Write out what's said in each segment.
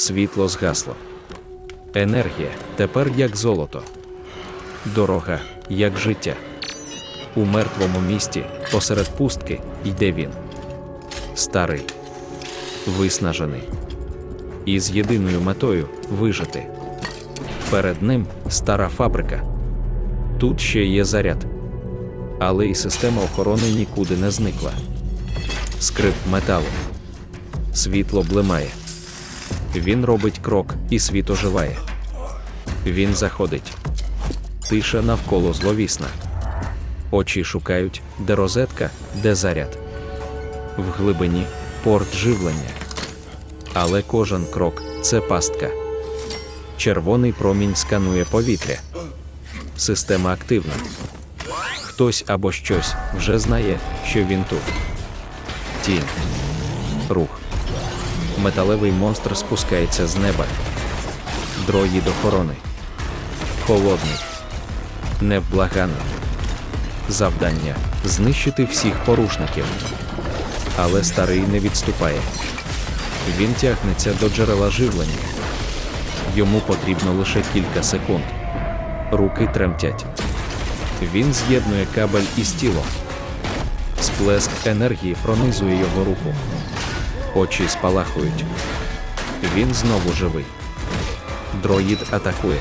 Світло згасло. Енергія тепер як золото. Дорога, як життя. У мертвому місті, посеред пустки, йде він. Старий, виснажений. І з єдиною метою вижити. Перед ним стара фабрика. Тут ще є заряд. Але і система охорони нікуди не зникла. Скрип металу. Світло блимає. Він робить крок, і світ оживає. Він заходить. Тиша навколо зловісна. Очі шукають, де розетка, де заряд. В глибині порт живлення. Але кожен крок це пастка. Червоний промінь сканує повітря. Система активна. Хтось або щось вже знає, що він тут. Тінь. Рух. Металевий монстр спускається з неба. Дроїд охорони. Холодний. Невблаганний. Завдання знищити всіх порушників. Але старий не відступає. Він тягнеться до джерела живлення. Йому потрібно лише кілька секунд. Руки тремтять. Він з'єднує кабель із тілом. Сплеск енергії пронизує його руку. Очі спалахують. Він знову живий. Дроїд атакує.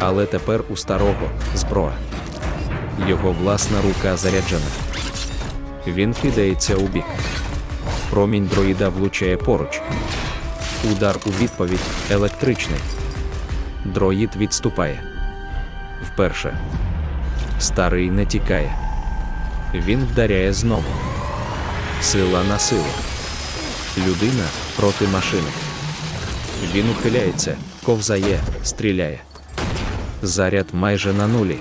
Але тепер у старого зброя. Його власна рука заряджена. Він кидається у бік. Промінь дроїда влучає поруч. Удар у відповідь електричний. Дроїд відступає. Вперше. Старий не тікає. Він вдаряє знову. Сила на силу. Людина проти машини. Він ухиляється, ковзає, стріляє. Заряд майже на нулі.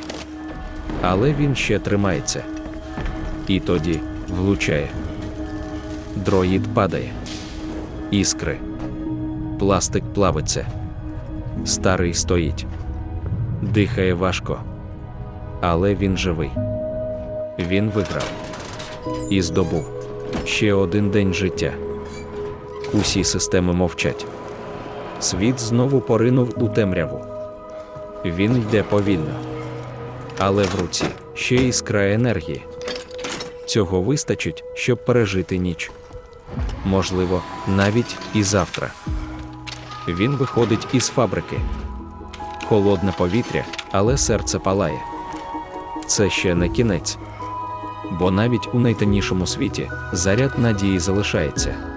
Але він ще тримається. І тоді влучає. Дроїд падає. Іскри. Пластик плавиться. Старий стоїть. Дихає важко. Але він живий. Він виграв. І здобув ще один день життя. Усі системи мовчать. Світ знову поринув у темряву. Він йде повільно. Але в руці ще іскра енергії. Цього вистачить, щоб пережити ніч. Можливо, навіть і завтра. Він виходить із фабрики. Холодне повітря, але серце палає. Це ще не кінець. Бо навіть у найтемнішому світі заряд надії залишається.